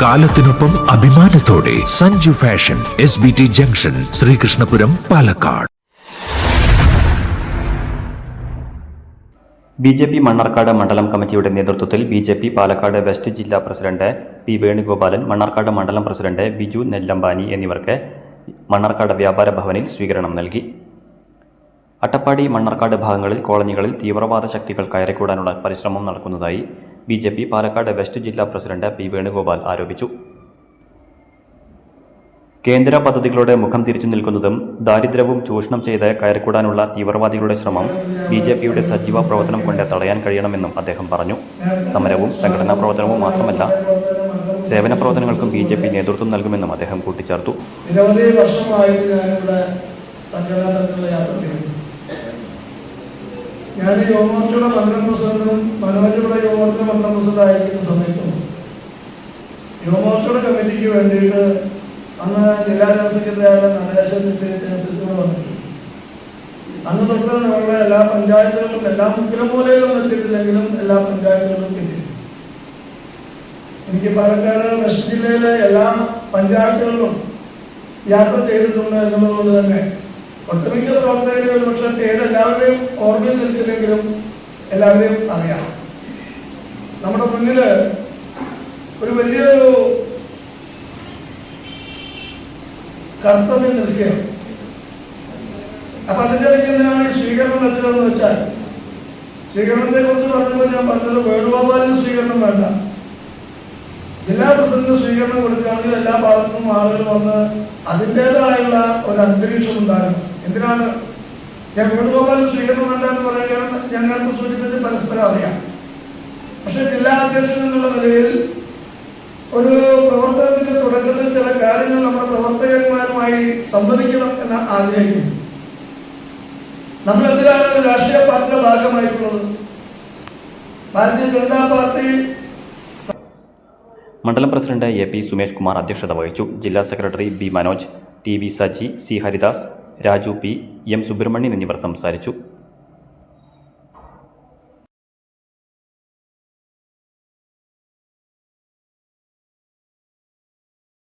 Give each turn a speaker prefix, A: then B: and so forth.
A: കാലത്തിനൊപ്പം അഭിമാനത്തോടെ Sanju fashion S B T junction Sreekrishnapuram Palakkad.
B: B J P Mannarkkad മണ്ഡലം കമ്മിറ്റിയുടെ നേതൃത്വത്തിൽ B J P Palakkad west ജില്ലാ president P Venugopalan Mannarkkad മണ്ഡലം president Biju Nellampani എന്നിവർക്ക് മണ്ണാർക്കാട് വ്യാപാര ഭവനിൽ സ്വീകരണം നൽകി. അട്ടപ്പാടി മണ്ണാർക്കാട് ഭാഗങ്ങളിൽ കോളനികളിൽ തീവ്രവാദ ശക്തികൾ കയറിക്കൂടാനുള്ള പരിശ്രമം നടക്കുന്നതായി B J P Palakkad west ജില്ലാ പ്രസിഡന്റ് പി വേണുഗോപാൽ ആരോപിച്ചു. കേന്ദ്ര പദ്ധതികളുടെ മുഖം തിരിച്ചു നിൽക്കുന്നതും ദാരിദ്ര്യവും ചൂഷണം ചെയ്ത് കയറിക്കൂടാനുള്ള തീവ്രവാദികളുടെ ശ്രമം ബി ജെ പിയുടെ സജീവ പ്രവർത്തനം കൊണ്ട് തടയാൻ കഴിയണമെന്നും അദ്ദേഹം പറഞ്ഞു. സമരവും സംഘടനാ പ്രവർത്തനവും മാത്രമല്ല സേവന പ്രവർത്തനങ്ങൾക്കും ബി ജെ പി നേതൃത്വം നൽകുമെന്നും അദ്ദേഹം കൂട്ടിച്ചേർത്തു.
C: നിരവധി വർഷമായിട്ട് ഞാനിവിടെ സംഘടനാ തലത്തിലുള്ള യാത്ര ചെയ്യുന്നു. ഞാൻ യുവമോർച്ചയുടെ പന്ത്രണ്ട് പ്രസിഡന്റും മനോജയുടെ യുവമോർച്ച പന്ത്രണ്ട് പ്രസിഡന്റ് ആയിരിക്കുന്ന സമയത്തും യുവമോർച്ചയുടെ കമ്മിറ്റിക്ക് വേണ്ടിയിട്ട് അന്ന് ജില്ലാ ജനറൽ സെക്രട്ടറിയായ നടേശൻ നിശ്ചയിച്ചനുസരിച്ച് ഇവിടെ വന്നിട്ടുണ്ട്. അന്ന് തൊട്ട് നമ്മളുടെ എല്ലാ പഞ്ചായത്തുകളിലും എല്ലാ മുക്കിലമൂലയിലും എത്തിയിട്ടില്ലെങ്കിലും എല്ലാ പഞ്ചായത്തുകളിലും എത്തി എനിക്ക് പാലക്കാട് വെസ്റ്റ് ജില്ലയിലെ എല്ലാ പഞ്ചായത്തുകളിലും യാത്ര ചെയ്തിട്ടുണ്ട് എന്നുള്ളതുകൊണ്ട് തന്നെ ഒട്ടുമിക്ക പ്രവർത്തകരും ഒരു പക്ഷേ പേര് എല്ലാവരുടെയും ഓർമ്മയിൽ നിൽക്കില്ലെങ്കിലും എല്ലാവരെയും അറിയാം. നമ്മുടെ മുന്നിൽ ഒരു വലിയൊരു കർത്തവ്യം നിൽക്കുകയാണ്. അപ്പൊ അതിന്റെ ഇടയ്ക്ക് എന്തിനാണ് ഈ സ്വീകരണം വെച്ചതെന്ന് വെച്ചാൽ സ്വീകരണത്തെ കുറിച്ച് പറഞ്ഞപ്പോൾ ഞാൻ പറഞ്ഞത് വേണുഗോപാലിന് സ്വീകരണം വേണ്ട. ജില്ലാ പ്രസിഡന്റ് സ്വീകരണം കൊടുക്കുകയാണെങ്കിൽ എല്ലാ ഭാഗത്തും ആളുകൾ വന്ന് അതിന്റെതായുള്ള ഒരു അന്തരീക്ഷം ഉണ്ടാകണം. എന്തിനാണ് ഞാൻ വേണുഗോപാലിന് സ്വീകരണം വേണ്ട എന്ന് പറയാൻ കാരണം ഞാൻ നേരത്തെ സൂചിപ്പിച്ച് പരസ്പരം അറിയാം പക്ഷെ ജില്ലാ അധ്യക്ഷൻ എന്നുള്ള നിലയിൽ ഒരു പ്രവർത്തനത്തിന്റെ തുടക്കത്തിൽ ചില കാര്യങ്ങൾ നമ്മുടെ പ്രവർത്തകന്മാരുമായി സംവദിക്കണം എന്ന് ആഗ്രഹിക്കുന്നു. നമ്മൾ എന്തിനാണ് ഒരു രാഷ്ട്രീയ പാർട്ടിയുടെ ഭാഗമായിട്ടുള്ളത്? ഭാരതീയ ജനതാ പാർട്ടി
B: മണ്ഡലം president A P Sumesh Kumar അധ്യക്ഷത വഹിച്ചു. ജില്ലാ secretary B Manoj T V Saji C Haridas Raju P. M. Subramanian എന്നിവർ സംസാരിച്ചു.